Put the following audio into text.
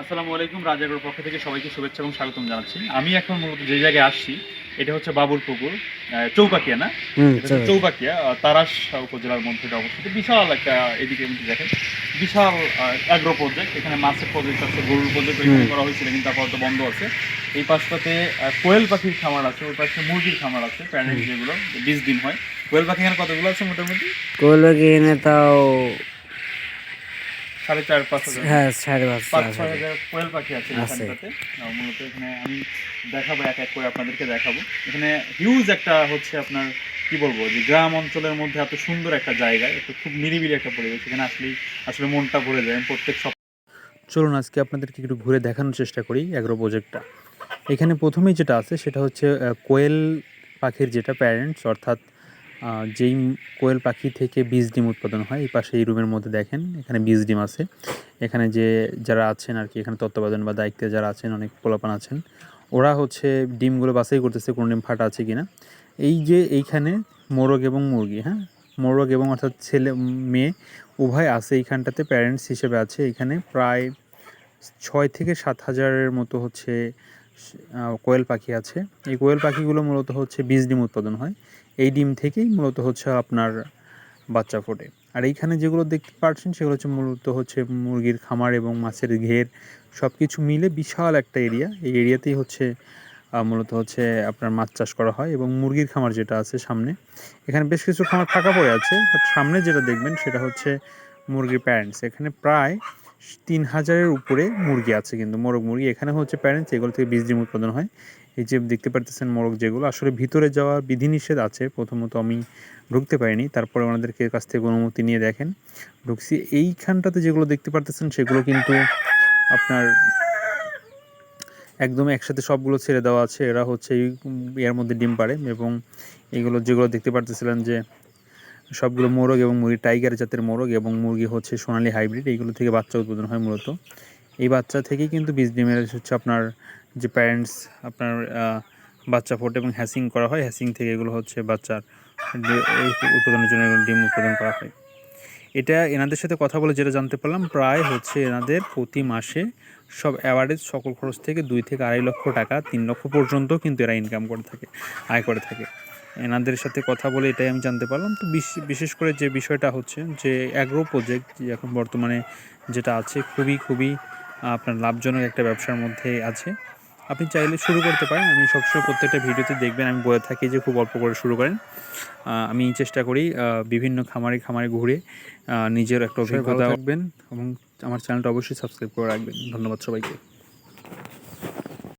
আসসালামু আলাইকুম রাজাগড় পক্ষ থেকে সবাইকে শুভেচ্ছা এবং স্বাগতম জানাচ্ছি। আমি এখন মূলত যে জায়গায় আসছি এটা হচ্ছে বাবুল পুকুর চৌপাকিয়া না? চৌপাকিয়া তারাস উপজেলার মধ্যে অবস্থিত। বিশাল একটা এদিকে দেখেন বিশাল অ্যাগ্রো প্রজেক্ট এখানে মাছের প্রজেক্ট আছে গরুর প্রজেক্ট। করা হয়েছিল কিন্তু আপাতত বন্ধ আছে। এই পাশটাতে কোয়েল পাখির খামার আছে ওই পাশে মুরগির খামার আছে হুম। যেগুলো বিশ দিন হয়। কোয়েল পাখি এখানে কতগুলো আছে মোটামুটি? কোয়েল পাখি এনে তাও সাড়ে চার পাঁচ হাজার। হ্যাঁ সাড়ে পাঁচ পাঁচ ছয় হাজার কোয়েল পাখি আছে। এখানটাতে। মূলত এখানে আমি দেখাবো এক এক করে আপনাদেরকে দেখাবো। এখানে হিউজ একটা হচ্ছে আপনার কি বলব যে গ্রাম অঞ্চলের মধ্যে এত সুন্দর একটা জায়গা একটু খুব নিরিবিলি একটা পরিবেশ। এখানে আসলেই আসলে মনটা ভরে যায় আমি প্রত্যেক সপ্তাহে। চলুন আজকে আপনাদেরকে একটু ঘুরে দেখানোর চেষ্টা করি অ্যাগ্রো প্রজেক্টটা এখানে প্রথমেই যেটা আছে সেটা হচ্ছে কোয়েল পাখির যেটা প্যারেন্টস অর্থাৎ যেই কোয়েল পাখি থেকে বীজ ডিম উৎপাদন হয়, এই পাশে এই রুমের মধ্যে দেখেন, এখানে বীজ ডিম আছে। এখানে যে যারা আছেন আর কি, এখানে তত্ত্বাবধান বা দায়িত্বে যারা আছেন, অনেক পোলাপান আছেন, ওরা হচ্ছে ডিমগুলো বাছাই করতেছে, কোন ডিম ফাটা আছে কিনা। এই যে এইখানে মোরগ এবং মুরগি হ্যাঁ? মোরগ এবং অর্থাৎ ছেলে, মেয়ে, উভয় আছে এইখানটাতে প্যারেন্টস হিসেবে আছে। এখানে প্রায় ছয় থেকে সাত হাজারের মতো হচ্ছে কোয়েল পাখি আছে। এই কোয়েল পাখিগুলো মূলত হচ্ছে বীজ ডিম উৎপাদন হয়। এই ডিম থেকেই মূলত হচ্ছে আপনার বাচ্চা ফোটে। আর এইখানে যেগুলো দেখতে পাচ্ছেন সেগুলো হচ্ছে মূলত হচ্ছে মুরগির খামার এবং মাছের ঘের সব কিছু মিলে বিশাল একটা এরিয়া। এই এরিয়াতেই হচ্ছে মূলত হচ্ছে আপনার মাছ চাষ করা হয় এবং মুরগির খামার যেটা আছে সামনে। এখানে বেশ কিছু খামার ফাঁকা পড়ে আছে বাট সামনে যেটা দেখবেন সেটা হচ্ছে মুরগির প্যারেন্টস এখানে প্রায় তিন হাজারের উপরে মুরগি আছে কিন্তু, মোরগ মুরগি। এখানে হচ্ছে প্যারেন্টস এগুলো থেকে বীজ ডিম উৎপাদন হয়। এই যে দেখতে পারতেছেন মোরগ যেগুলো, আসলে ভিতরে যাওয়ার বিধিনিষেধ আছে। প্রথমত আমি ঢুকতে পারিনি, তারপরে ওনাদেরকে কাছ থেকে অনুমতি নিয়ে দেখেন। ঢুকছি, এইখানটাতে যেগুলো দেখতে পারতেছেন, সেগুলো কিন্তু আপনার একদম একসাথে সবগুলো ছেড়ে দেওয়া আছে। এরা হচ্ছে এর মধ্যে ডিম পারে এবং এগুলো যেগুলো দেখতে পারতেছিলেন যে সবগুলো মোরগ এবং মুরগি টাইগার জাতের মোরগ এবং মুরগি হচ্ছে সোনালী হাইব্রিড এইগুলো থেকে বাচ্চা উৎপাদন হয় মূলত। এই বাচ্চা থেকেই কিন্তু বীজ ডিমের হচ্ছে আপনার যে প্যারেন্টস আপনার বাচ্চা ফোটে এবং হ্যাসিং করা হয়। হ্যাসিং থেকে এগুলো হচ্ছে বাচ্চার উৎপাদনের জন্য ডিম উৎপাদন করা হয়। এটা এনাদের সাথে কথা বলে যেটা জানতে পারলাম, প্রায় হচ্ছে এনাদের প্রতি মাসে সব অ্যাভারেজ সকল খরচ থেকে দুই থেকে আড়াই লক্ষ টাকা, তিন লক্ষ পর্যন্ত কিন্তু এরা ইনকাম করে থাকে, আয় করে থাকে। এনাদের সাথে কথা বলে এটাই আমি জানতে পারলাম। তো বিশ- বিশেষ করে যে বিষয়টা হচ্ছে যে অ্যাগ্রো প্রজেক্ট এখন বর্তমানে যেটা আছে খুবই খুবই আপনার লাভজনক একটা ব্যবসার মধ্যে আছে। আপনি চাইলে শুরু করতে পারেন। আমি সবসময় প্রত্যেকটা ভিডিওতে দেখবেন আমি বলে থাকি যে খুব অল্প করে শুরু করেন। আমি চেষ্টা করি বিভিন্ন খামারে খামারে ঘুরে নিজের একটা অভিজ্ঞতা রাখবেন এবং আমার চ্যানেলটা অবশ্যই সাবস্ক্রাইব করে রাখবেন। ধন্যবাদ সবাইকে।